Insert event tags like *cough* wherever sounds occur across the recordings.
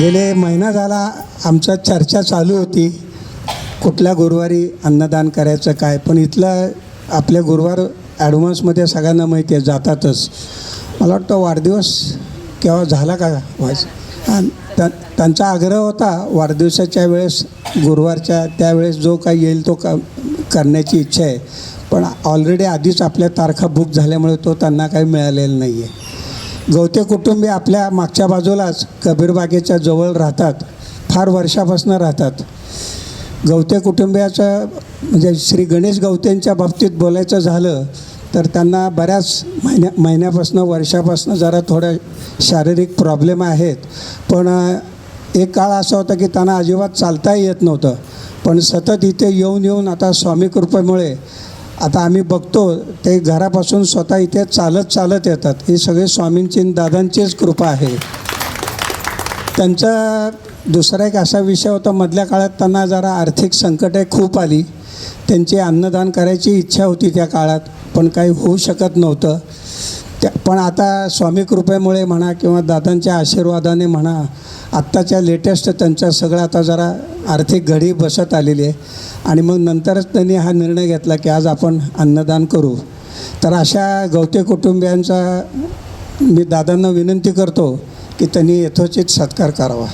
गेले महिना झाला आमच्या चर्चा चालू होती. कुठल्या गुरुवारी अन्नदान करायचं काय? पण इथलं आपल्या गुरुवार ॲडव्हान्समध्ये सगळ्यांना माहिती आहे जातातच. मला वाटतं वाढदिवस केव्हा झाला का? व्हायचं आणि त्यांचा आग्रह होता वाढदिवसाच्या वेळेस गुरुवारच्या त्यावेळेस जो काही येईल तो का करण्याची इच्छा आहे. पण ऑलरेडी आधीच आपल्या तारखा बुक झाल्यामुळे तो त्यांना काही मिळालेला नाही आहे गवते कुटुंबी आपल्या मागच्या बाजूलाच कबीरबागेच्या जवळ राहतात. फार वर्षापासून राहतात. गवते कुटुंबियाचं म्हणजे श्री गणेश गवतेंच्या बाबतीत बोलायचं झालं तर त्यांना बऱ्याच महिन्या महिन्यापासून वर्षापासून जरा थोड्या शारीरिक प्रॉब्लेम आहेत. पण एक काळ असा होता की त्यांना अजिबात चालताही येत नव्हतं. पण सतत इथे येऊन येऊन आता स्वामी कृपेमुळे आता आम्ही बघतो ते घरापासून स्वतः इथे चालत चालत येतात. ही सगळे स्वामींची दादांचीच कृपा आहे. त्यांचा दुसरा एक असा विषय होता मधल्या काळात त्यांना जरा आर्थिक संकटे खूप आली. त्यांची अन्नदान करायची इच्छा होती त्या काळात पण काही होऊ शकत नव्हतं. त्या पण आता स्वामी कृपेमुळे म्हणा किंवा दादांच्या आशीर्वादाने म्हणा आत्ताच्या लेटेस्ट त्यांचा सगळं आता जरा आर्थिक घडी बसत आलेली आहे. आणि मग नंतरच त्यांनी हा निर्णय घेतला की आज आपण अन्नदान करू. तर अशा गवते कुटुंबियांचा मी दादांना विनंती करतो की त्यांनी यथोचित सत्कार करावा.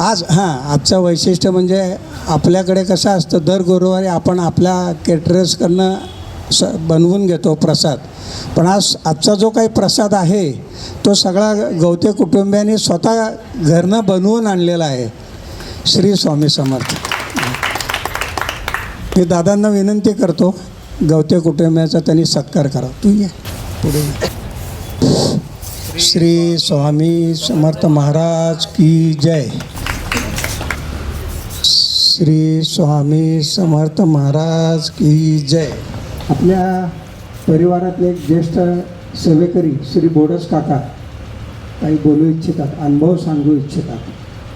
आज हां आजचं वैशिष्ट्य म्हणजे आपल्याकडे कसं असतं दर गुरुवारी आपण आपल्या केटरर्सकडनं स बनवून घेतो प्रसाद. पण आज आजचा जो काही प्रसाद आहे तो सगळा गवते कुटुंबियांनी स्वतः घरनं बनवून आणलेला आहे. श्री स्वामी समर्थ. मी दादांना विनंती करतो गवते कुटुंबियाचा त्यांनी सत्कार करा. तू ये. पुढे श्री स्वामी समर्थ महाराज की जय. श्री स्वामी समर्थ महाराज की जय. आपल्या परिवारातले एक ज्येष्ठ सेवेकरी श्री बोडस काका काही बोलू इच्छितात अनुभव सांगू इच्छितात.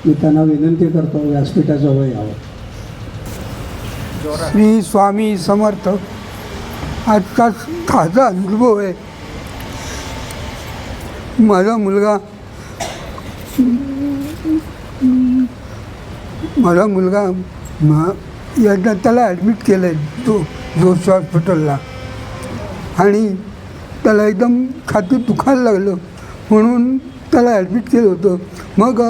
मी त्यांना विनंती करतो व्यासपीठाजवळ यावं. श्री स्वामी समर्थ आजचा ताजा अनुभव आहे. माझा मुलगा माझा मुलगा मा एकदा त्याला ॲडमिट केलं आहे तो जोश हॉस्पिटलला आणि त्याला एकदम खाती दुखायला लागलं. म्हणून त्याला ॲडमिट केलं होतं. मग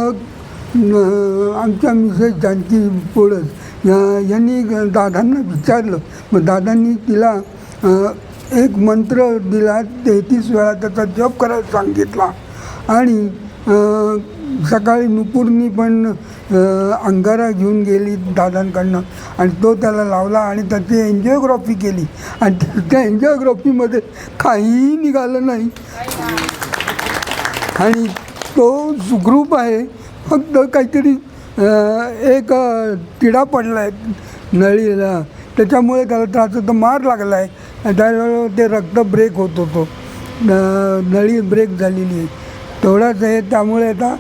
आमच्या मिसेस जानकी पोळस या यांनी ग- दादांना विचारलं. मग दादांनी तिला एक मंत्र दिला तेहतीस वेळा त्याचा जप करायला सांगितला. आणि सकाळी नुपूरनी पण अंगारा घेऊन गेली दादांकडनं. आणि तो त्याला लावला आणि त्याची एन्जिओग्राफी केली. आणि त्या- एन्जिओग्राफीमध्ये काहीही निघालं नाही. आणि तो सुखरूप आहे. फक्त काहीतरी एक तिडा पडला आहे नळीला. त्याच्यामुळे त्याला त्रास होतो मार लागला आहे त्यावेळेला ते रक्त ब्रेक होत होतो. न- नळी ब्रेक झालेली आहे. तेवढाच आहे. त्यामुळे आता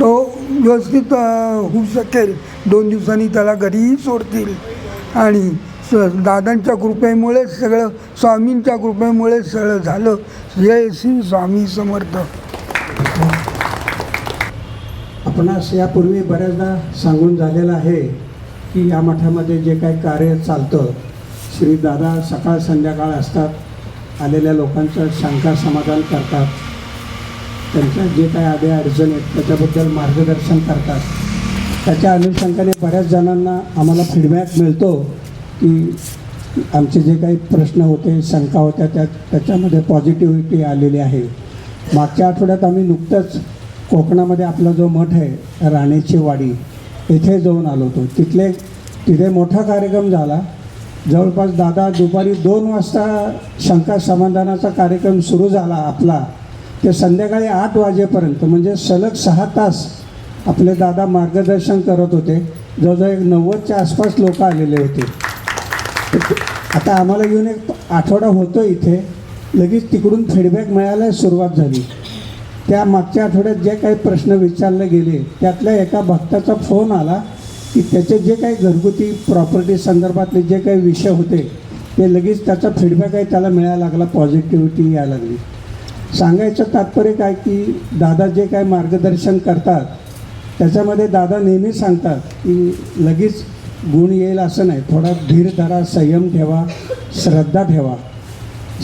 तो व्यवस्थित होऊ शकेल. दोन दिवसांनी त्याला घरीही सोडतील. आणि स दादांच्या कृपेमुळे सगळं स्वामींच्या कृपेमुळे सगळं झालं. जय श्री स्वामी समर्थ. आपणास यापूर्वी बऱ्याचदा सांगून झालेलं आहे की या मठामध्ये जे काही कार्य चालतं श्री दादा सकाळ संध्याकाळ असतात आलेल्या लोकांचं शंका समाधान करतात. त्यांच्या जे काही आडे अडचणी आहेत त्याच्याबद्दल मार्गदर्शन करतात. त्याच्या अनुषंगाने बऱ्याच जणांना आम्हाला फीडबॅक मिळतो की आमचे जे काही प्रश्न होते शंका होत्या त्या त्याच्यामध्ये पॉझिटिव्हिटी आलेली आहे. मागच्या आठवड्यात आम्ही नुकतंच कोकणामध्ये आपला जो मठ आहे राणेची वाडी येथे जाऊन आलो होतो. तिथले तिथे मोठा कार्यक्रम झाला. जवळपास दादा दुपारी दोन वाजता शंका समाधानाचा कार्यक्रम सुरू झाला आपला. ते संध्याकाळी आठ वाजेपर्यंत म्हणजे सलग सहा तास आपले दादा मार्गदर्शन करत होते. जवळजवळ एक नव्वदच्या आसपास लोक आलेले होते. आता आम्हाला येऊन एक आठवडा होतो इथे. लगेच तिकडून फीडबॅक मिळायला सुरुवात झाली. त्या मागच्या आठवड्यात जे काही प्रश्न विचारले गेले त्यातल्या एका भक्ताचा फोन आला की त्याचे जे काही घरगुती प्रॉपर्टी संदर्भातले जे काही विषय होते ते लगेच त्याचा फीडबॅक आहे त्याला मिळायला लागला पॉझिटिव्हिटी यायला लागली. सांगायचं तात्पर्य काय की दादा जे काय मार्गदर्शन करतात त्याच्यामध्ये दादा नेहमी सांगतात की लगेच गुण येईल असं नाही. थोडा धीर धरा संयम ठेवा श्रद्धा ठेवा.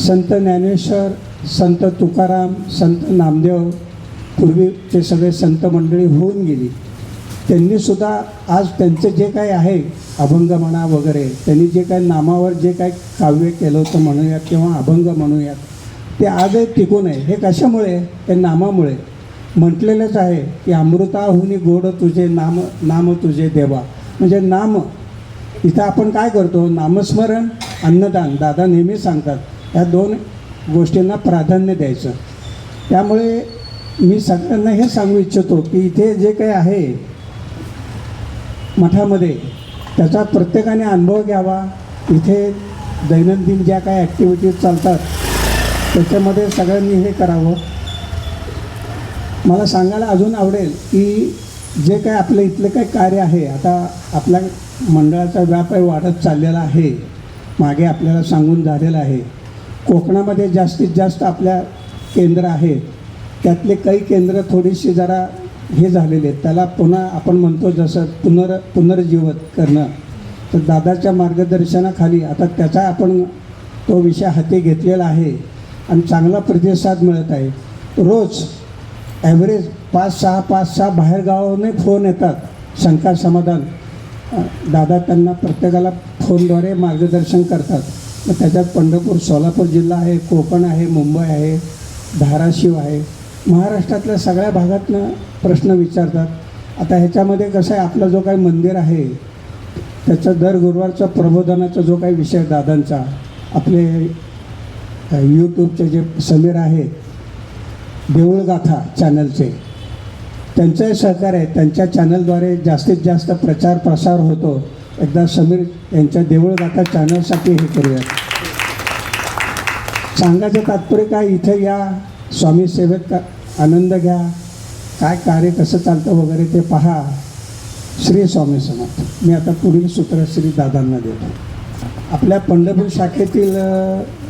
संत ज्ञानेश्वर संत तुकाराम संत नामदेव पूर्वीचे सगळे संत मंडळी होऊन गेली. त्यांनीसुद्धा आज त्यांचं जे काय आहे अभंग म्हणा वगैरे त्यांनी जे काय नामावर जे काय काव्य केलं होतं म्हणूयात किंवा अभंग म्हणूयात ते आजही टिकून आहे. हे कशामुळे? ते नामामुळे. म्हटलेलंच आहे की अमृताहुनी गोड तुझे नाम नाम तुझे देवा. म्हणजे नाम. इथं आपण काय करतो? नामस्मरण अन्नदान. दादा नेहमी सांगतात या दोन गोष्टींना प्राधान्य द्यायचं. त्यामुळे मी सगळ्यांना हे सांगू इच्छितो की इथे जे काही आहे मठामध्ये त्याचा प्रत्येकाने अनुभव घ्यावा. इथे दैनंदिन ज्या काही ॲक्टिव्हिटीज चालतात त्याच्यामध्ये सगळ्यांनी हे करावं. मला सांगायला अजून आवडेल की जे काय आपलं इथलं काही कार्य आहे आता आपल्या मंडळाचा व्याप वाढत चाललेला आहे मागे आपल्याला सांगून झालेलं आहे. कोकणामध्ये जास्तीत जास्त आपल्या केंद्र आहेत. त्यातले काही केंद्र थोडीशी जरा हे झालेले आहेत. त्याला पुन्हा आपण म्हणतो जसं पुनर पुनर्जीवत करणं. तर दादाच्या मार्गदर्शनाखाली आता त्याचा आपण तो विषय हाती घेतलेला आहे. आणि चांगला प्रतिसाद मिळत आहे. रोज ॲव्हरेज पाच सहा पाच सहा बाहेरगावाने फोन येतात. शंका समाधान. दादा त्यांना प्रत्येकाला फोनद्वारे मार्गदर्शन करतात. मग त्याच्यात पंढरपूर सोलापूर जिल्हा आहे कोकण आहे मुंबई आहे धाराशिव आहे. महाराष्ट्रातल्या सगळ्या भागातनं प्रश्न विचारतात. आता ह्याच्यामध्ये कसं आहे आपलं जो काही मंदिर आहे त्याचा दर गुरुवारचा प्रबोधनाचा जो काही विषय दादांचा आपले यूट्यूबचे जे समीर आहेत देऊळगाथा चॅनलचे त्यांचंही सहकार्य आहे. त्यांच्या चॅनलद्वारे जास्तीत जास्त प्रचार प्रसार होतो. एकदा समीर यांच्या देऊळगाथा चॅनलसाठी हे करूयात. सांगायचं तात्पर्य काय? इथं या स्वामी सेवेत का आनंद घ्या. काय कार्य कसं चालतं वगैरे ते पहा. श्री स्वामी समर्थ. मी आता पुढील सूत्र श्री दादांना देतो. आपल्या पंढरपूर शाखेतील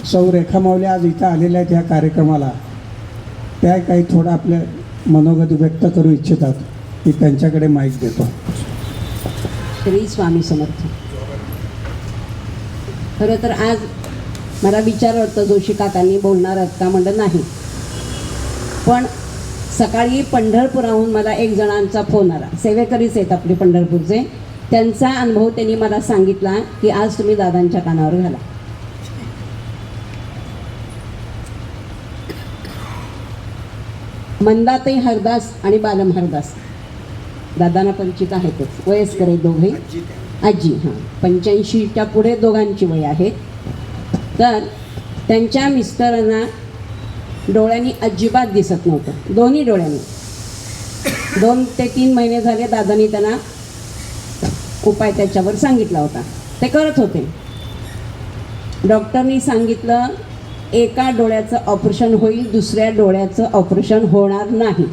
सौ रेखा मावले आज इथं आलेल्या आहेत ह्या कार्यक्रमाला. त्या काही थोडं आपल्या मनोगत व्यक्त करू इच्छितात. मी त्यांच्याकडे माहीत देतो. श्री स्वामी समर्थ. खरं तर आज मला विचार होतं जोशी काकांनी बोलणार आहेत का म्हणलं नाही. पण सकाळी पंढरपुराहून मला एक जणांचा फोन आला. सेवेकरीच आहेत आपले पंढरपूरचे. त्यांचा अनुभव त्यांनी मला सांगितला की आज तुम्ही दादांच्या कानावर घाला. मंदाताई हरदास आणि बालम हरदास. दादांना परिचित आहेतच वयस्कर आहे दोघे आजी हां. पंच्याऐंशीच्या पुढे दोघांची वय आहेत तर त्यांच्या मिस्टरांना डोळ्यांनी अजिबात दिसत नव्हतं. दोन्ही डोळ्यांनी. दोन ते तीन महिने झाले दादांनी त्यांना उपाय त्याच्यावर सांगितला होता. ते करत होते. डॉक्टरनी सांगितलं एका डोळ्याचं ऑपरेशन होईल दुसऱ्या डोळ्याचं ऑपरेशन होणार नाही.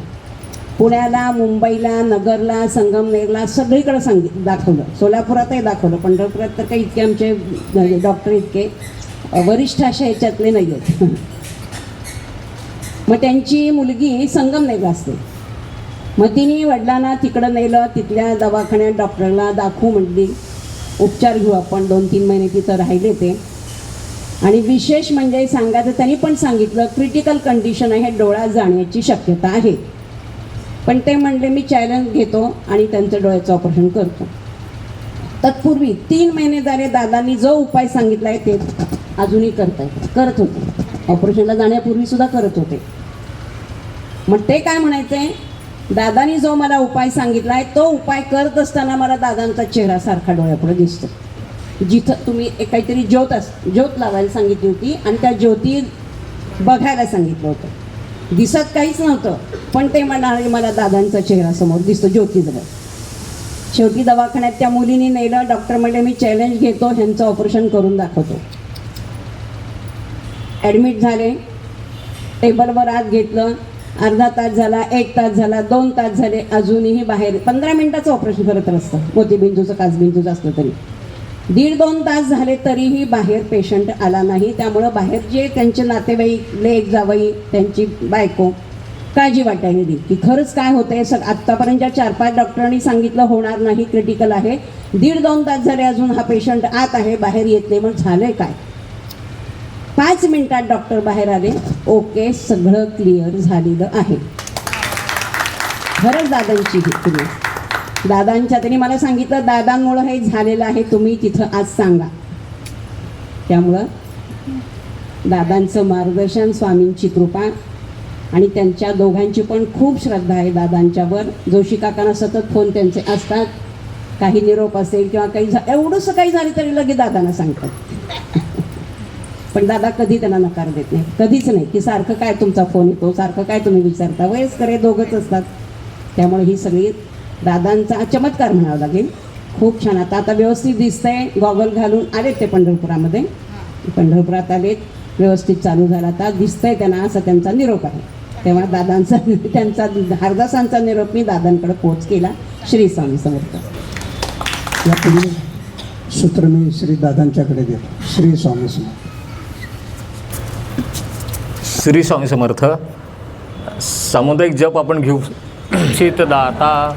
पुण्याला मुंबईला नगरला संगमनेरला सगळीकडे सांगित दाखवलं. सोलापुरातही दाखवलं. पंढरपुरात तर काही इतके आमचे म्हणजे डॉक्टर इतके वरिष्ठ अशा ह्याच्यातले नाही आहेत. *laughs* मग त्यांची मुलगी संगमनेरला असते. मग तिने वडिलांना तिकडं नेलं तिथल्या दवाखान्यात डॉक्टरला दाखवू म्हटली. उपचार घेऊ आपण दोन तीन महिने तिथं राहिले ते. आणि विशेष म्हणजे सांगायचं त्यांनी पण सांगितलं क्रिटिकल कंडिशन आहे डोळा जाण्याची शक्यता आहे. पण ते म्हणले मी चॅलेंज घेतो आणि त्यांचं डोळ्याचं ऑपरेशन करतो. तत्पूर्वी तीन महिने झाले दादांनी जो उपाय सांगितला आहे ते अजूनही करत आहे करत होते. ऑपरेशनला जाण्यापूर्वी सुद्धा करत होते. मग ते काय म्हणायचंय दादानी जो मला उपाय सांगितला आहे तो उपाय करत असताना मला दादांचा चेहरा सारखा डोळ्यापुढे दिसतो. जिथं तुम्ही एक काहीतरी ज्योत अस ज्योत लावायला सांगितली होती आणि त्या ज्योती बघायला सांगितलं होतं. दिसत काहीच नव्हतं पण ते म्हणाले मला दादांचा चेहरा समोर दिसतो ज्योतीजवळ शेवटी दवाखान्यात त्या मुलीने नेलं डॉक्टर म्हणले मी चॅलेंज घेतो ह्यांचं ऑपरेशन करून दाखवतो. ॲडमिट झाले. टेबलवर आत घेतलं. अर्धा तास झाला एक तास झाला दोन तास झाले अजूनही बाहेर पंधरा मिनटाचं ऑपरेशन करत असतं मोतीबिंदूचं काचबिंदूचं असलं तरी. दीड दोन तास झाले तरीही बाहेर पेशंट आला नाही. त्यामुळं बाहेर जे त्यांचे नातेवाईक लेक जावई त्यांची बायको काळजी वाटायला लागली. की खरंच काय होतंय? सग आत्तापर्यंत चार पाच डॉक्टरांनी सांगितलं होणार नाही क्रिटिकल आहे. दीड दोन तास झाले अजून हा पेशंट आत आहे बाहेर येत नाही. मग झालंय काय? पाच मिनिटात डॉक्टर बाहेर आले. ओके सगळं क्लिअर झालेलं आहे. खरंच दादांची ही क्लिअर दादांच्या त्यांनी मला सांगितलं दादांमुळं हे झालेलं आहे तुम्ही तिथं आज सांगा. त्यामुळं दादांचं मार्गदर्शन स्वामींची कृपा आणि त्यांच्या दोघांची पण खूप श्रद्धा आहे दादांच्यावर. जोशी काकांना सतत फोन त्यांचे असतात. काही निरोप असेल किंवा काही झा एवढंसं काही झालं तरी लगेच दादांना सांगतात. *laughs* पण दादा कधी त्यांना नकार देत नाही. कधीच नाही. की सारखं काय तुमचा फोन येतो सारखं काय तुम्ही विचारता? वयस्कर हे दोघंच असतात. त्यामुळे ही सगळी दादांचा चमत्कार म्हणावा लागेल. खूप छान. आता आता व्यवस्थित दिसतंय. गॉगल घालून आलेत ते पंढरपुरामध्ये. पंढरपुरात आलेत. व्यवस्थित चालू झाला आता. दिसतंय त्यांना असं त्यांचा निरोप आहे. तेव्हा दादांचा *laughs* त्यांचा हरदासांचा निरोप मी दादांकडे पोच केला. श्री स्वामी समर्थ. सूत्र मी श्री दादांच्याकडे देतो. श्री स्वामी समर्थ. श्री स्वामी समर्थ. सामुदायिक जप आपण घेऊ. *clears throat* दाता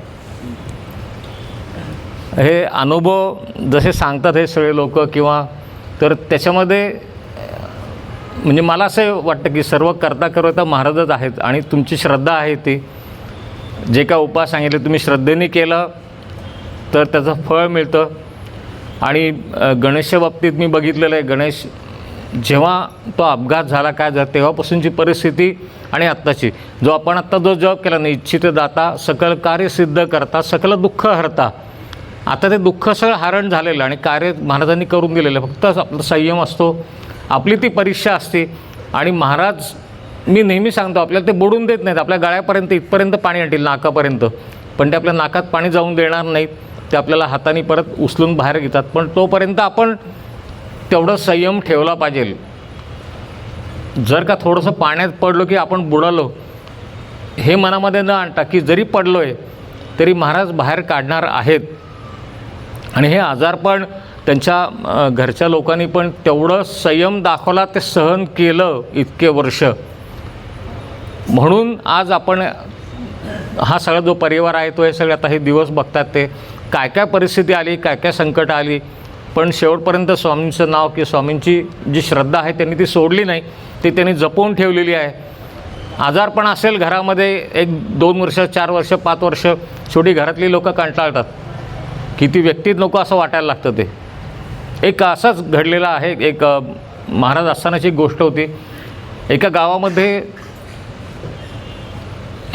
हे अनुभव जसे सांगतात हे सगळे लोक किंवा तर त्याच्यामध्ये म्हणजे मला असं वाटतं की सर्व करता करता महाराजच आहेत आणि तुमची श्रद्धा आहे ती. जे काय उपाय सांगितले तुम्ही श्रद्धेने केलं तर त्याचं फळ मिळतं. आणि गणेशच्या बाबतीत मी बघितलेलं आहे गणेश जेव्हा तो अपघात झाला काय झाला तेव्हापासूनची परिस्थिती आणि आत्ताची. जो आपण आत्ता जो जॉब केला नाही इच्छित दाता सकल कार्य सिद्ध करता सकल दुःख हरता. आता ते दुःख सगळं हरण झालेलं आणि कार्य महाराजांनी करून दिलेलं फक्त आपला संयम असतो आपली ती परीक्षा असते आणि महाराज मी नेहमी सांगतो आपल्याला ते बुडून देत नाहीत. आपल्या गळ्यापर्यंत इथपर्यंत पाणी आणतील नाकापर्यंत. पण ते आपल्या नाकात पाणी जाऊन देणार नाहीत. ते आपल्याला हाताने परत उचलून बाहेर घेतात. पण तोपर्यंत आपण तेवढं संयम ठेवला पाहिजे. जर का थोडंसं पाण्यात पडलो की आपण बुडालो हे मनामध्ये न आणता की जरी पडलो आहे तरी महाराज बाहेर काढणार आहेत. आणि हे आजारपण त्यांच्या घरच्या लोकांनी पण तेवढं संयम दाखवला ते सहन केलं इतके वर्ष. म्हणून आज आपण हा सगळा जो परिवार आहे तो हे सगळे आता हे दिवस बघतात ते. काय काय परिस्थिती आली काय काय संकट आली. पण शेवटपर्यंत स्वामींचं नाव की स्वामींची जी श्रद्धा आहे त्यांनी ती सोडली नाही. ती त्यांनी जपवून ठेवलेली आहे. आजारपण असेल घरामध्ये एक दोन वर्ष चार वर्ष पाच वर्ष. शेवटी घरातली लोक कंटाळतात. किती व्यक्तीत नको असं वाटायला लागतं ते. एक असंच घडलेलं आहे. एक महाराज असतानाची एक गोष्ट होती. एका गावामध्ये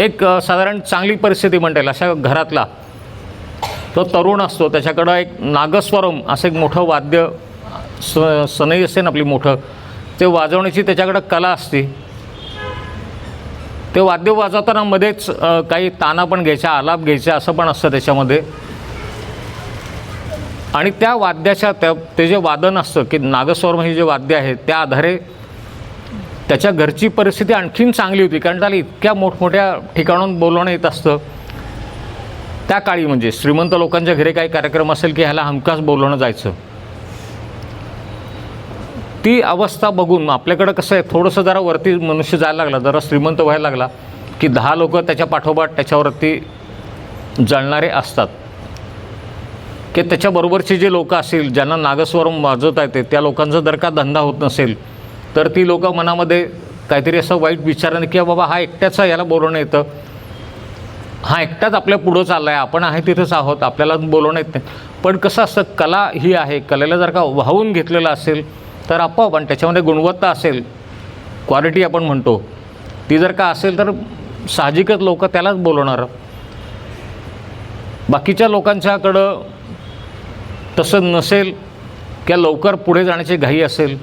एक साधारण चांगली परिस्थिती म्हणता येईल अशा घरातला तो तरुण असतो. त्याच्याकडं एक नागस्वरम असं एक मोठं वाद्य स सनई असते ना आपली मोठं ते वाजवण्याची त्याच्याकडं कला असते. ते वाद्य वाजवताना मध्येच काही ताना पण घ्यायचा आलाप घ्यायचा असं पण असतं त्याच्यामध्ये. आणि त्या वाद्याच्या त्या ते जे वादन असतं की नागस्वरम हे जे वाद्य आहे त्या आधारे त्याच्या घरची परिस्थिती आणखीन चांगली होती कारण त्याला इतक्या मोठमोठ्या ठिकाणून बोलवणं येत असतं. त्या काळी म्हणजे श्रीमंत लोकांच्या घरी काही कार्यक्रम असेल की ह्याला हमखास बोलवणं जायचं. ती अवस्था बघून आपल्याकडं कसं आहे थोडंसं जरा वरती मनुष्य जायला लागला जरा श्रीमंत व्हायला लागला की दहा लोक त्याच्या पाठोपाठ त्याच्यावरती जळणारे असतात. की त्याच्याबरोबरचे जे लोक असतील ज्यांना नागस्वरम वाजवता येते त्या लोकांचा जर का धंदा होत नसेल तर ती लोकं मनामध्ये काहीतरी असं वाईट विचाराने की बाबा हा एकट्याचा याला बोलवणं येतं. हा एकटाच आपल्या पुढं चालला आहे आपण आहे तिथंच आहोत. आपल्याला बोलवणं येत नाही. पण कसं असतं कला ही आहे. कलेला जर का वाहून घेतलेलं असेल तर आपोआप आणि त्याच्यामध्ये गुणवत्ता असेल क्वालिटी आपण म्हणतो ती जर का असेल तर साहजिकच लोक त्यालाच बोलवणार. बाकीच्या लोकांच्याकडं तसं नसेल किंवा लवकर पुढे जाण्याची घाई असेल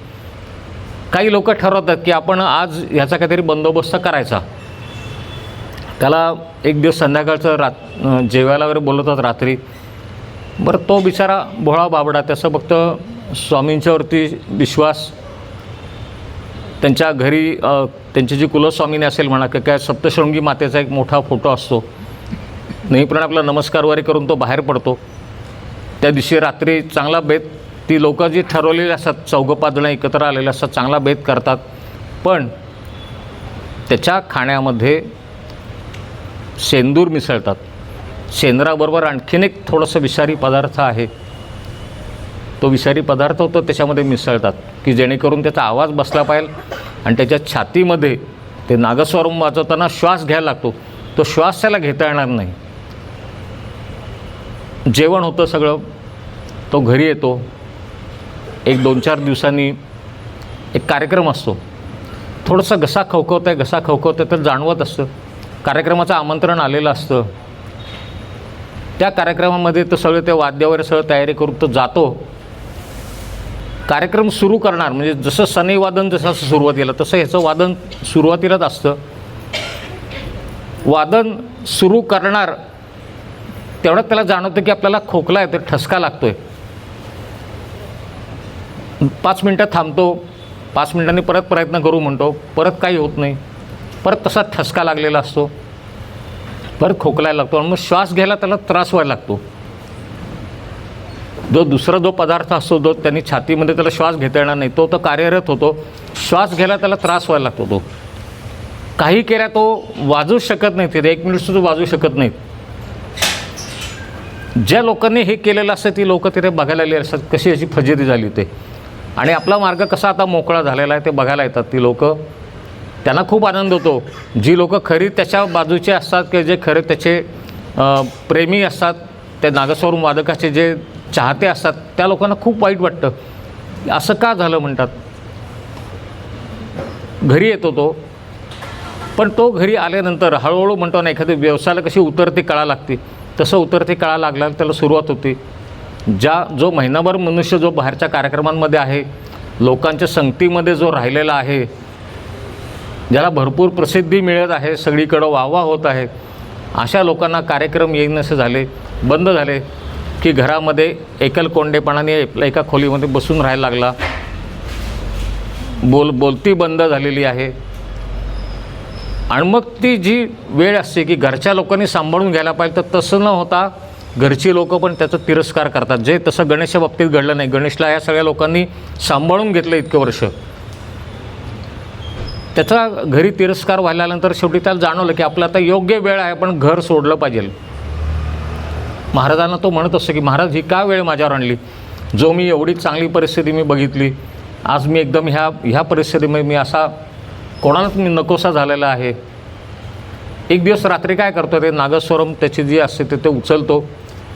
काही लोक ठरवतात की आपण आज ह्याचा काहीतरी बंदोबस्त करायचा. त्याला एक दिवस संध्याकाळचं रात जेवायला वगैरे बोलवतात रात्री. बरं तो बिचारा भोळा बाबडा त्याचं फक्त स्वामींच्यावरती विश्वास. त्यांच्या घरी त्यांची जी कुलस्वामीनी असेल म्हणा की काय सप्तशृंगी मातेचा एक मोठा फोटो असतो. नेहमीप्रमाणे आपला नमस्कारवारी करून तो बाहेर पडतो. त्या दिवशी रात्री चांगला बेत ती लोकं जी ठरवलेली असतात चौघं एकत्र आलेले असतात चांगला बेत करतात. पण त्याच्या खाण्यामध्ये सेंदूर मिसळतात. सेंद्राबरोबर आणखीन एक थोडंसं विषारी पदार्थ आहे. तो विषारी पदार्थ होतो त्याच्यामध्ये मिसळतात की जेणेकरून त्याचा आवाज बसला पाहिजे आणि त्याच्या छातीमध्ये ते नागस्वरम वाजवताना श्वास घ्यायला लागतो. तो श्वास त्याला घेता येणार नाही. जेवण होतं सगळं. तो घरी येतो. एक दोन चार दिवसांनी एक कार्यक्रम असतो. थोडंसं घसा खवखवत आहे घसा खवखवत आहे तर जाणवत असतं. कार्यक्रमाचं आमंत्रण आलेलं असतं. त्या कार्यक्रमामध्ये तर सगळं ते वाद्य वगैरे सगळं तयारी करून तो जातो. कार्यक्रम सुरू करणार म्हणजे जसं सनईवादन जसं सुरुवातीला तसं ह्याचं वादन सुरुवातीलाच असतं. वादन सुरू करणार तेवढ्यात त्याला जाणवतं की आपल्याला खोकला आहे तर ठसका आहे पाच मिनटं थांबतो. पाच मिनटांनी परत प्रयत्न करू म्हणतो. परत काही होत नाही. परत तसा ठसका लागलेला असतो. परत खोकलायला लागतो. आणि मग श्वास घ्यायला त्याला त्रास व्हायला लागतो. जो दुसरा जो पदार्थ असतो जो त्यांनी छातीमध्ये त्याला श्वास घेता येणार नाही तो तर कार्यरत होतो. श्वास घ्यायला त्याला त्रास व्हायला लागतो तो. काही केल्या तो वाजू शकत नाही. तिथे एक मिनिट सुद्धा वाजू शकत नाहीत. ज्या लोकांनी हे केलेलं असतं ती लोकं तिथे बघायला आली असतात. कशी अशी फजेरी झाली ते आणि आपला मार्ग कसा आता मोकळा झालेला आहे ते बघायला येतात ती लोकं. त्यांना खूप आनंद होतो. जी लोकं खरी त्याच्या बाजूचे असतात की जे खरे त्याचे प्रेमी असतात ते नागस्वरूम वादकाचे जे चाहते असतात त्या लोकांना खूप वाईट वाटतं. असं का झालं म्हणतात. घरी येतो तो. पण तो घरी आल्यानंतर हळूहळू म्हणतो ना एखाद्या व्यवसायाला कशी उतरती कळा लागते. तसं उतरते कळा लागला त्याला सुरुवात होती. ज्या जो महिनाभर मनुष्य जो बाहेरच्या कार्यक्रमांमध्ये आहे लोकांच्या संगतीमध्ये जो राहिलेला आहे ज्याला भरपूर प्रसिद्धी मिळत आहे सगळीकडं वाहवा होत आहे अशा लोकांना कार्यक्रम येईनसे झाले बंद झाले की घरामध्ये एकलकोंडेपणाने आपल्या एका खोलीमध्ये बसून राहायला लागला. बोल बोलती बंद झालेली आहे. आणि मग ती जी वेळ असते की घरच्या लोकांनी सांभाळून घ्यायला पाहिजे तर तसं न होता घरची लोकं पण त्याचा तिरस्कार करतात. जे तसं गणेशच्या बाबतीत घडलं नाही. गणेशला या सगळ्या लोकांनी सांभाळून घेतलं इतकं वर्ष. त्याचा घरी तिरस्कार व्हायल्यानंतर शेवटी त्याला जाणवलं की आपलं आता योग्य वेळ आहे पण घर सोडलं पाहिजे. महाराजांना तो म्हणत असतो की महाराज ही का वेळ माझ्यावर आणली? जो मी एवढी चांगली परिस्थिती मी बघितली आज मी एकदम ह्या ह्या परिस्थितीमध्ये मी असा कोणालाच मी नकोसा झालेला आहे. एक दिवस रात्री काय करतो ते नागस्वरम त्याची जी असते ते ते उचलतो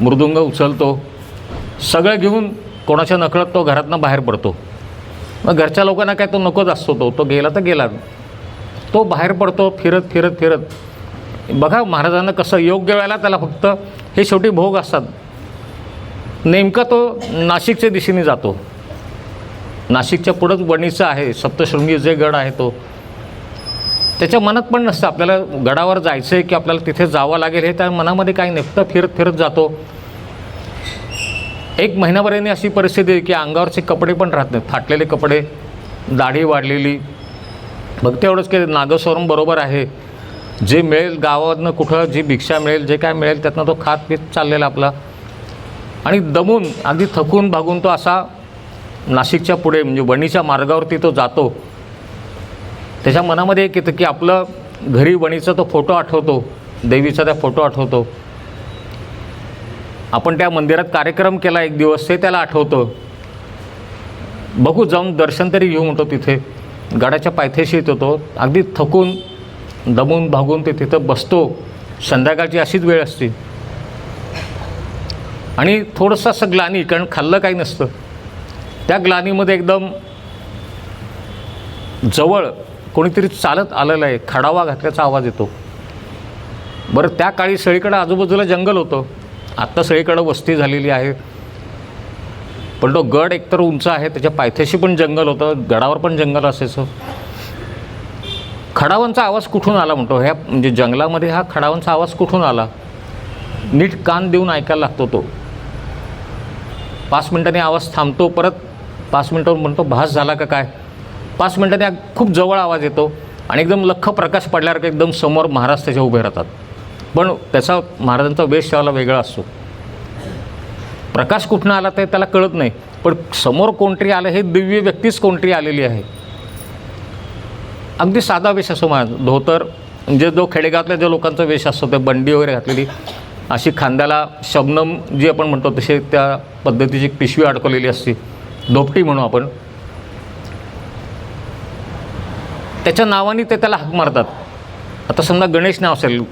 मृदुंग उचलतो. सगळं घेऊन कोणाच्या नकळत तो घरातनं बाहेर पडतो. मग घरच्या लोकांना काय तो नकोच असतो तो तो गेला तर गेला. तो बाहेर पडतो फिरत फिरत फिरत. बघा महाराजांना कसं योग्य वेळेला त्याला फक्त हे शेवटी भोग असतात. नेमका तो नाशिकच्या दिशेने जातो. नाशिकच्या पुढंच वणीचं आहे सप्तशृंगी जे गड आहे तो. त्याच्या मनात पण नसतं. आपल्याला गडावर जायचं आहे की आपल्याला तिथे जावं लागेल हे त्या मनामध्ये काही नेपतं फिरत फिरत जातो. एक महिनाभराने अशी परिस्थिती आहे की अंगावरचे कपडे पण राहत नाहीत. फाटलेले कपडे दाढी वाढलेली. मग तेवढंच की नागस्वरम बरोबर आहे. जे मिळेल गावातनं कुठं जी भिक्षा मिळेल जे काय मिळेल त्यातनं तो खात पीत चाललेला आपला. आणि दमून अगदी थकून भागून तो असा नाशिकच्या पुढे म्हणजे वणीच्या मार्गावरती तो जातो. त्याच्या मनामध्ये एक येतं की आपलं घरी वणीचा तो फोटो आठवतो देवीचा त्या फोटो आठवतो. आपण त्या मंदिरात कार्यक्रम केला एक दिवस ते त्याला आठवतं. बघू जाऊन दर्शन तरी घेऊ म्हणतो तिथे. गडाच्या पायथ्याशी येतो होतो. अगदी थकून दमून भागून ते तिथं बसतो. संध्याकाळची अशीच वेळ असते. आणि थोडंसं असं ग्लानी कारण खाल्लं काही नसतं. त्या ग्लानीमध्ये एकदम जवळ कोणीतरी चालत आलेलं आहे खडावा घातल्याचा आवाज येतो. बरं त्या काळी सळीकडं आजूबाजूला जंगल होतं. आत्ता सळीकडं वस्ती झालेली आहे. पण तो गड एकतर उंच आहे त्याच्या पायथ्याशी पण जंगल होतं गडावर पण जंगल असायचं. खडावांचा आवाज कुठून आला म्हणतो? ह्या म्हणजे जंगलामध्ये हा खडावांचा आवाज कुठून आला? नीट कान देऊन ऐकायला लागतो तो. पाच मिनिटांनी आवाज थांबतो परत पाच मिनिटावर म्हणतो भास झाला का काय? पाच मिनिटांनी खूप जवळ आवाज येतो आणि एकदम लख्ख प्रकाश पडल्यासारखं एकदम समोर महाराज त्याच्या उभे राहतात. पण त्याचा महाराजांचा वेश त्याला वेगळा असतो. प्रकाश कुठनं आला ते त्याला कळत नाही. पण समोर कोणतरी आलं हे दिव्य व्यक्तीच कोणतरी आलेली आहे. अगदी साधा वेश असो माझा. धोतर म्हणजे जो खेडेगावातल्या ज्या लोकांचा वेश असतो ते बंडी वगैरे घातलेली अशी खांद्याला शबनम जी आपण म्हणतो तसे त्या पद्धतीची पिशवी अडकवलेली असते. धोपटी म्हणू आपण. त्याच्या नावाने ते त्याला हाक मारतात. आता समजा गणेश नाव असेल.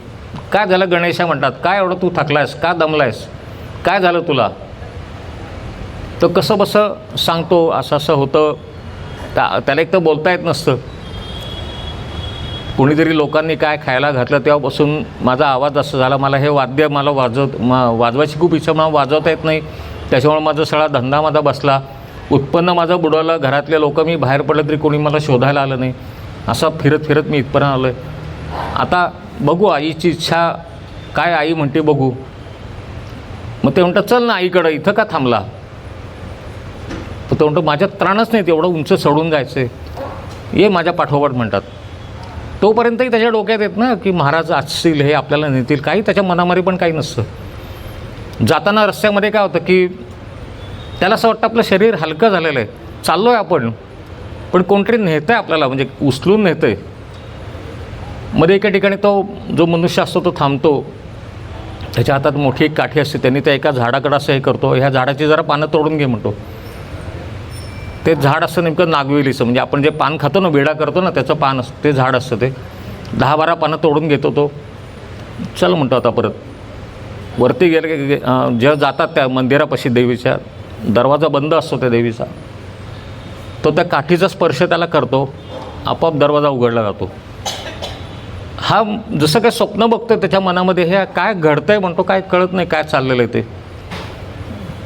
काय झालं गणेशा म्हणतात. काय एवढं तू थकलायस? का दमलायस? काय झालं तुला? तर कसं बसं सांगतो असं असं होतं. त्या त्याला एक तर बोलता येत नसतं. कोणीतरी लोकांनी काय खायला घातलं तेव्हापासून माझा आवाज असं झाला. मला हे वाद्य मला वाजवत मा वाजवायची खूप इच्छा मला वाजवता येत नाही. त्याच्यामुळे माझा सगळा धंदा माझा बसला. उत्पन्न माझं बुडवलं. घरातले लोक मी बाहेर पडलं तरी कोणी मला शोधायला आलं नाही. असं फिरत फिरत मी इथपर्यंत आलो आहे आता बघू आईची इच्छा काय आई म्हणते बघू. मग ते म्हणतात चल ना आईकडं इथं का थांबला? तर तो म्हणतो माझ्यात त्राणच नाही तेवढं उंच चढून जायचं आहे ये माझ्या पाठोपाठ म्हणतात. तोपर्यंतही त्याच्या डोक्यात येत ना की महाराज असतील हे आपल्याला नेतील. काही त्याच्या मनामध्ये पण काही नसतं. जाताना रस्त्यामध्ये काय होतं की त्याला असं वाटतं आपलं शरीर हलकं झालेलं आहे. चाललो आहे आपण. पण कोणतरी नेतं आहे आपल्याला म्हणजे उचलून नेतं आहे मध्ये एका ठिकाणी तो जो मनुष्य असतो तो थांबतो. त्याच्या हातात मोठी एक काठी असते त्यांनी त्या एका झाडाकडं असं हे करतो ह्या झाडाची जरा पानं तोडून घे म्हणतो. ते झाड असतं नेमकं नागवेलीचं म्हणजे आपण जे पान खातो ना वेडा करतो ना त्याचं पान असतं ते झाड असतं ते. दहा बारा पानं तोडून घेतो तो. चल म्हणतो आता परत. वरती गेले की जेव्हा जातात त्या मंदिरापाशी देवीच्या दरवाजा बंद असतो त्या देवीचा. तो त्या काठीचा स्पर्श त्याला करतो आपोआप दरवाजा उघडला जातो. हा जसं काय स्वप्न बघतो त्याच्या मनामध्ये हे काय घडतं आहे म्हणतो काय कळत नाही काय चाललेलं आहे ते.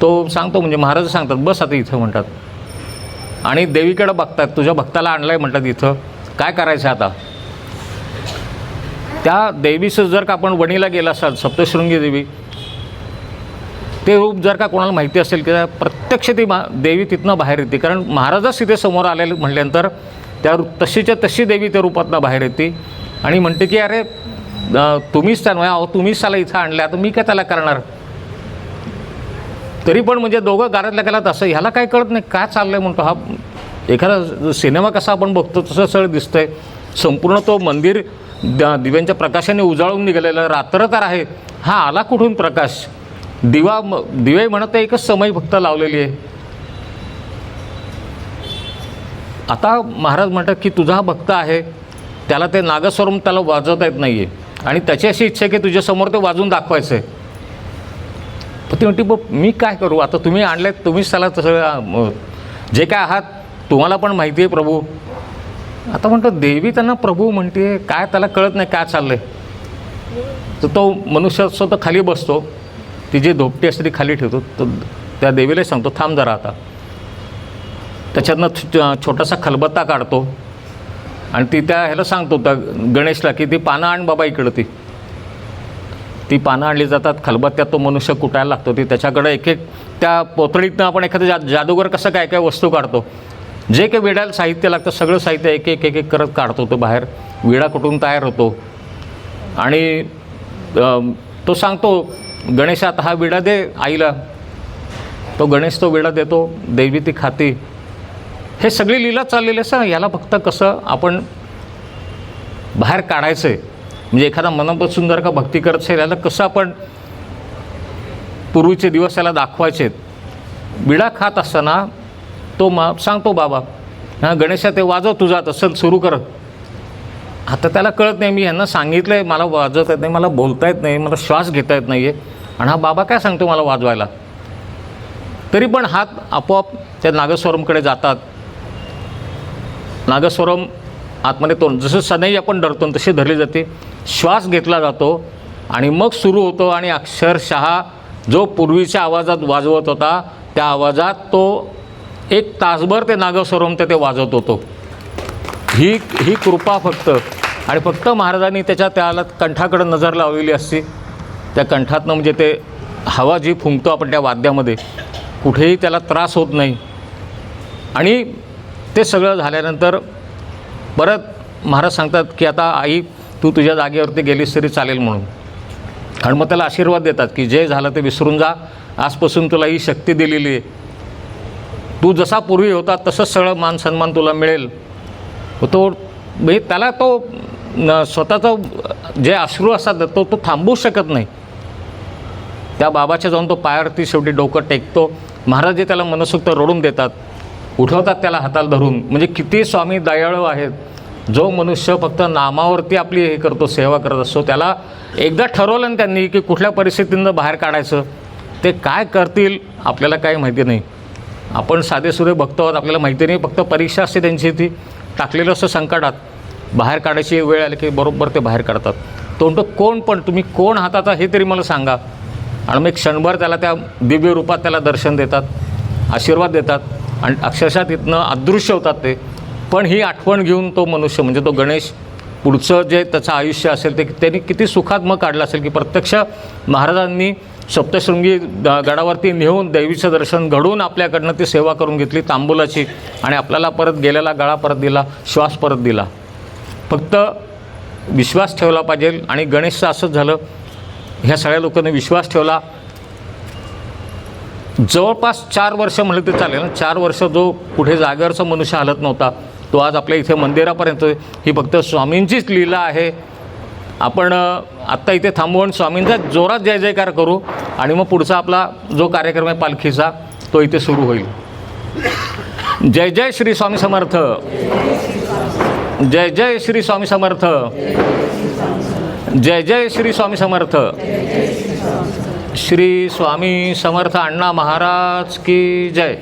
तो सांगतो म्हणजे महाराज सांगतात बस आता इथं म्हणतात. आणि देवीकडं बघतात तुझ्या भक्ताला आणलं आहे म्हणतात इथं. काय करायचं आता? त्या देवीचं जर का आपण वणीला गेला असाल सप्तशृंगी देवी ते रूप जर का कोणाला माहिती असेल की प्रत्यक्ष ती मा देवी तिथनं बाहेर येते. कारण महाराजच तिथे समोर आलेले म्हटल्यानंतर त्या रू- तशीच्या तशी देवी त्या रूपातनं बाहेर येते. आणि म्हणते की अरे तुम्हीच त्या अहो तुम्हीच त्याला इथं आणल्या. आता मी काय त्याला करणार? तरी पण म्हणजे दोघं गारातल्या गेलात असं ह्याला काय कळत नाही. काय चाललं आहे म्हणतो हा. एखादा सिनेमा कसा आपण बघतो तसं सगळं दिसतंय. संपूर्ण तो मंदिर दिव्यांच्या प्रकाशाने उजाळून निघालेलं रात्रकार आहे हा आला कुठून प्रकाश? दिवा म दिवे म्हणत आहे, एकच समय फक्त लावलेली आहे. आता महाराज म्हणतात की तुझा हा भक्त आहे त्याला ते नागस्वरम त्याला वाजवता येत नाही आहे आणि त्याची अशी इच्छा आहे की तुझ्यासमोर ते वाजून दाखवायचं आहे. तर ती म्हणते बघ मी काय करू? आता तुम्ही आणले तुम्हीच त्याला तसं जे काय आहात तुम्हाला पण माहिती आहे प्रभू. आता म्हणतो देवी त्यांना प्रभू म्हणते काय त्याला कळत नाही काय चाललं आहे तर तो मनुष्य असतो खाली बसतो. ती जी धोपटी असते ती खाली ठेवतो तर त्या देवीलाही सांगतो थांब जरा आता. त्याच्यातनं छोटासा खलबत्ता काढतो आणि ती त्या ह्याला सांगतो त्या गणेशला की ती पानं आण बाबा इकडं ती. ती पानं आणली जातात खलबत्त्यात तो मनुष्य कुटायला लागतो ती त्याच्याकडे एक एक त्या पोतळीतनं आपण एखादं जा जादूगर कसं काय काय वस्तू काढतो जे काही विड्याला साहित्य लागतं सगळं साहित्य एक एक एक एक करत काढतो तो बाहेर विडा कुठून तयार होतो. आणि तो सांगतो गणेशात हा विडा दे आईला. तो गणेश तो विडा देतो देवी ती खाती. हे सगळी लीला चाललेली असं याला फक्त कसं आपण बाहेर काढायचं आहे म्हणजे एखादा मनापासून जर का भक्ती करत असेल याला कसं आपण पूर्वीचे दिवस याला दाखवायचे आहेत विडा खात असताना तो मा सांगतो बाबा हां गणेशा ते वाजव तुझा तसं सुरू कर. आता त्याला कळत नाही मी यांना सांगितलं आहे मला वाजवता येत नाही मला बोलता येत नाही मला श्वास घेता येत नाही आहे आणि हा बाबा काय सांगतो मला वाजवायला? तरी पण हात आपोआप त्या नागस्वरमकडे जातात. नागस्वरम आतमध्ये तो जसं सनई आपण धरतो तशी धरली जाते श्वास घेतला जातो आणि मग सुरू होतो आणि अक्षरशः जो पूर्वीच्या आवाजात वाजवत होता त्या आवाजात तो एक तासभर ते नागस्वरम ते ते वाजवत होतो. ही ही कृपा फक्त. आणि फक्त महाराजांनी त्याच्या त्याला कंठाकडं नजर लावलेली असते. त्या कंठातनं म्हणजे ते हवा जी फुंकतो आपण त्या वाद्यामध्ये कुठेही त्याला त्रास होत नाही. आणि ते सगळं झाल्यानंतर परत महाराज सांगतात की आता आई तू तुझ्या जागेवरती गेलीस तरी चालेल म्हणून. आणि मग त्याला आशीर्वाद देतात की जे झालं ते विसरून जा. आजपासून तुला ही शक्ती दिलेली आहे. तू जसा पूर्वी होता तसंच सगळं मान सन्मान तुला मिळेल. तो म्हणजे त्याला तो न- स्वतःचं जे अश्रू असतात तो तो थांबवू शकत नाही. त्या बाबाच्या जाऊन तो पायावरती शेवटी डोकं टेकतो. महाराज जे त्याला मनसुक्त रडून देतात उठवतात त्याला हाताला धरून. म्हणजे किती स्वामी दयाळू आहेत. जो मनुष्य फक्त नामावरती आपली हे करतो सेवा करत असतो त्याला एकदा ठरवलं त्यांनी की कुठल्या परिस्थितीनं बाहेर काढायचं ते काय करतील आपल्याला काही माहिती नाही. आपण साधे सुरे बघतो आहोत आपल्याला माहिती नाही फक्त परीक्षा असते त्यांची ती. टाकलेलं असतं संकटात बाहेर काढायची वेळ आली की बरोबर ते बाहेर काढतात. तोंड कोण पण तुम्ही कोण हाताचा हे तरी मला सांगा. आणि मग एक क्षणभर त्याला त्या दिव्य रूपात त्याला दर्शन देतात आशीर्वाद देतात आणि अक्षरशः तिथनं अदृश्य होतात ते. पण ही आठवण घेऊन तो मनुष्य म्हणजे तो गणेश पुढचं जे त्याचं आयुष्य असेल ते त्यांनी किती सुखात मग काढलं असेल की प्रत्यक्ष महाराजांनी सप्तशृंगी गडावरती नेऊन देवीचं दर्शन घडवून आपल्याकडनं ती सेवा करून घेतली तांबुलाची आणि आपल्याला परत गेलेला गळा परत दिला श्वास परत दिला. फक्त विश्वास ठेवला पाहिजे आणि गणेशचं असंच झालं. ह्या सगळ्या लोकांनी विश्वास ठेवला. जवळपास चार वर्ष म्हणलं ते चालेल. ना चार वर्ष जो कुठे जागेवरचा मनुष्य हलत नव्हता तो आज आपल्या इथे मंदिरापर्यंत ही फक्त स्वामींचीच लीला आहे. आपण आत्ता इथे थांबवून स्वामींचा जोरात जय जयकार करू आणि मग पुढचा आपला जो कार्यक्रम आहे पालखीचा तो इथे सुरू होईल. जय जय श्री स्वामी समर्थ. जय जय श्री स्वामी समर्थ. जय जय श्री स्वामी समर्थ. श्री स्वामी समर्थ अण्णा महाराज की जय.